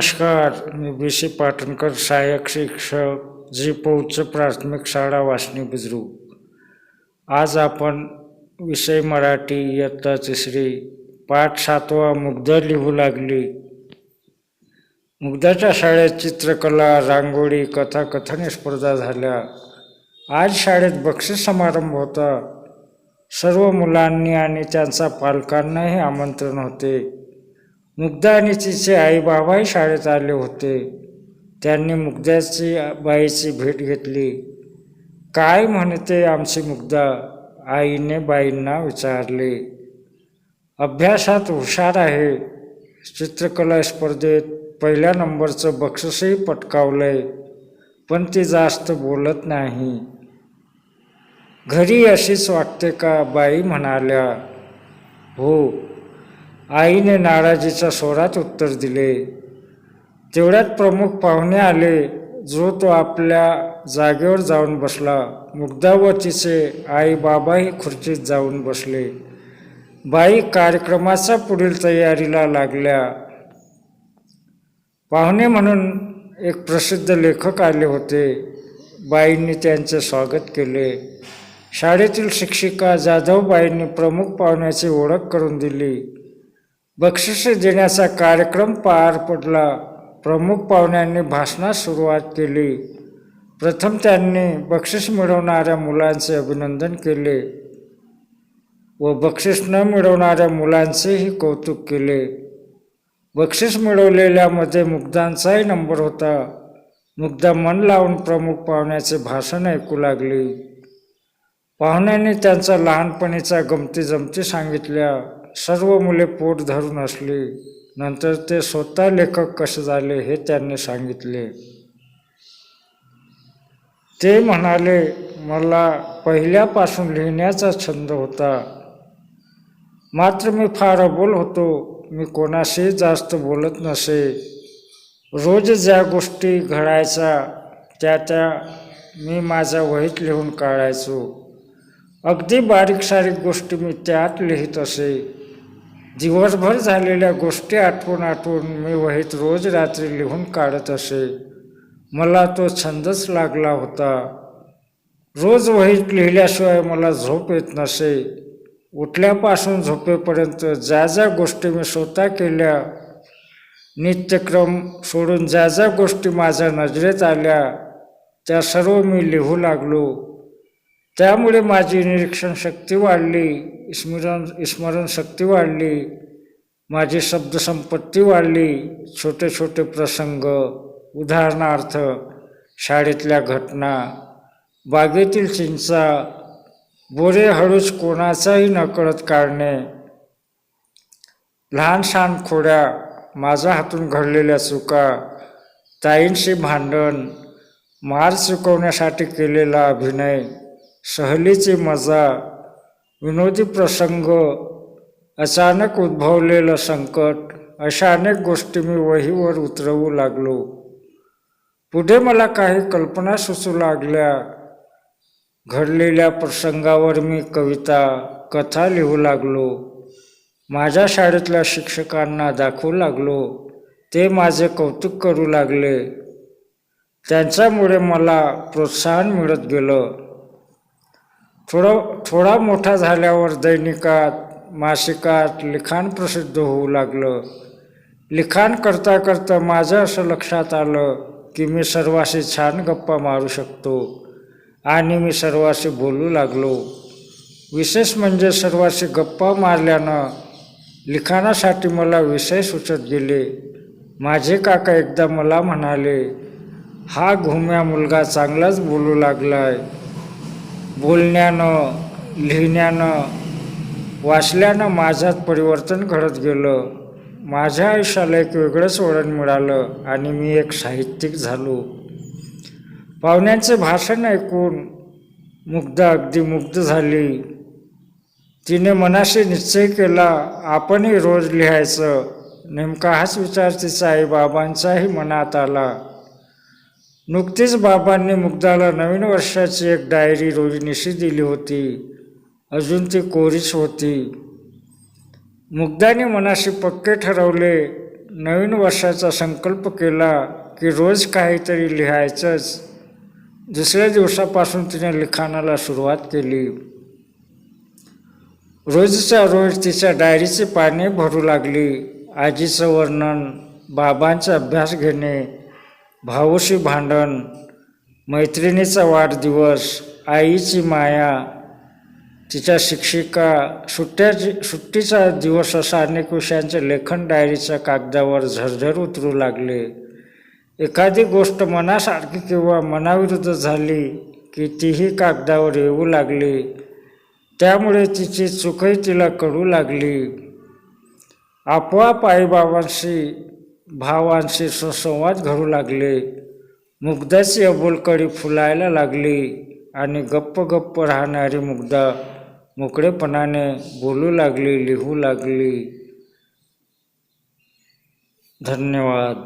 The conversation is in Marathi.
नमस्कार. मी बी. सी. पाटणकर सहाय्यक शिक्षक जी पौच प्राथमिक शाळा वासनी बुजुर्ग आज आपण विषय मराठी इयत्ता तिसरी पाठ सातवा मुग्ध लिहू लागली. मुग्धाच्या शाळेत चित्रकला रांगोळी कथाकथन स्पर्धा झाल्या. आज शाळेत बक्षीस समारंभ होता. सर्व मुलांनी आणि त्यांचा पालकांनाही आमंत्रण होते. मुग्धा आणि तिचे आई बाबाही शाळेत आले होते. त्यांनी मुग्धाची बाईची भेट घेतली. काय म्हणते आमची मुग्धा? आईने बाईंना विचारले. अभ्यासात हुशार आहे. चित्रकला स्पर्धेत पहिल्या नंबरचं बक्षीसही पटकावलंय पण ती जास्त बोलत नाही. घरी अशीच वाटते का? बाई म्हणाल्या. हो आईने नाराजीच्या स्वरात उत्तर दिले. तेवढ्यात प्रमुख पाहुणे आले जो तो आपल्या जागेवर जाऊन बसला. मुग्धा व तिचे आई बाबाही खुर्चीत जाऊन बसले. बाई कार्यक्रमाच्या पुढील तयारीला लागल्या. पाहुणे म्हणून एक प्रसिद्ध लेखक आले होते. बाईंनी त्यांचे स्वागत केले. शाळेतील शिक्षिका जाधवबाईंनी प्रमुख पाहुण्याची ओळख करून दिली. बक्षीस देण्याचा कार्यक्रम पार पडला. प्रमुख पाहुण्यांनी भाषणास सुरुवात केली. प्रथम त्यांनी बक्षीस मिळवणाऱ्या मुलांचे अभिनंदन केले व बक्षीस न मिळवणाऱ्या मुलांचेही कौतुक केले. बक्षीस मिळवलेल्यामध्ये मुग्धांचाही नंबर होता. मुग्धा मन लावून प्रमुख पाहुण्याचे भाषण ऐकू लागली. पाहुण्यांनी त्यांचा लहानपणीचा गमती जमती सांगितल्या. सर्व मुले पोट धरून असली नंतर ते स्वतः लेखक कसे झाले हे त्यांनी सांगितले. ते म्हणाले मला पहिल्यापासून लिहिण्याचा छंद होता. मात्र मी फार अबोल होतो. मी कोणाशी जास्त बोलत नसे. रोज ज्या गोष्टी घडायच्या त्या त्या मी माझ्या वहीत लिहून काढायचो. अगदी बारीक सारीक गोष्टी मी त्यात लिहित असे. दिवसभर झालेल्या गोष्टी आठवून आठवून मी वहीत रोज रात्री लिहून काढत असे. मला तो छंदच लागला होता. रोज वहीत लिहिल्याशिवाय मला झोप येत नसे. उठल्यापासून झोपेपर्यंत ज्या ज्या गोष्टी मी स्वतः केल्या नित्यक्रम सोडून ज्या ज्या गोष्टी माझ्या नजरेत आल्या त्या सर्व मी लिहू लागलो. त्यामुळे माझी निरीक्षण शक्ती वाढली स्मरण स्मरणशक्ती वाढली माझी शब्दसंपत्ती वाढली. छोटे छोटे प्रसंग उदाहरणार्थ शाळेतल्या घटना बागेतील चिंचा बोरे हळूच कोणाचाही नकळत काढणे लहान सहान खोड्या माझ्या हातून घडलेल्या चुका ताईंशी भांडण मार चुकवण्यासाठी केलेला अभिनय सहलीची मजा विनोदी प्रसंग अचानक उद्भवलेलं संकट अशा अनेक गोष्टी मी वहीवर उतरवू लागलो. पुढे मला काही कल्पना सुचू लागल्या. घडलेल्या प्रसंगावर मी कविता कथा लिहू लागलो. माझ्या शाळेतल्या शिक्षकांना दाखवू लागलो. ते माझे कौतुक करू लागले. त्यांच्यामुळे मला प्रोत्साहन मिळत गेलं. थोडं थोडा मोठा झाल्यावर दैनिकात मासिकात लिखाण प्रसिद्ध होऊ लागलं. लिखाण करता करता माझं असं लक्षात आलं की मी सर्वाशी छान गप्पा मारू शकतो आणि मी सर्वाशी बोलू लागलो. विशेष म्हणजे सर्वाशी गप्पा मारल्यानं लिखाणासाठी मला विषय सुचत गेले. माझे काका एकदा मला म्हणाले हा घुम्या मुलगा चांगलाच बोलू लागला आहे बोलण्यानं लिहिण्यानं वाचल्यानं माझ्यात परिवर्तन घडत गेलं. माझ्या आयुष्याला एक वेगळंच वळण मिळालं आणि मी एक साहित्यिक झालो. पाहुण्यांचे भाषण ऐकून मुग्ध अगदी मुग्ध झाली. तिने मनाशी निश्चय केला आपणही रोज लिहायचं. नेमका हाच विचार तिचा आईबाबांचाही मनात आला. नुकतीच बाबांनी मुग्धाला नवीन वर्षाची एक डायरी रोजनिशी दिली होती. अजून ती कोरीच होती. मुग्धाने मनाशी पक्के ठरवले नवीन वर्षाचा संकल्प केला की रोज काहीतरी लिहायचंच. दुसऱ्या दिवसापासून तिने लिखाणाला सुरुवात केली. रोजच्या रोज तिच्या डायरीची पाने भरू लागली. आजीचं वर्णन बाबांचा अभ्यास घेणे भाऊशी भांडण मैत्रिणीचा वाढदिवस आईची माया तिच्या शिक्षिका सुट्ट्याची सुट्टीचा दिवस असा अनेक विषयांचे लेखन डायरीच्या कागदावर झरझर उतरू लागले. एखादी गोष्ट मनासारखी किंवा मनाविरुद्ध झाली की तीही कागदावर येऊ लागली. त्यामुळे तिची चुकही तिला कळू लागली. आपोआप आईबाबांशी भावांशी सुसंवाद घडू लागले. मुग्धाची अबोलकडी फुलायला लागली आणि गप्प गप्प राहणारी मुग्धा मोकळेपणाने बोलू लागली लिहू लागली. धन्यवाद.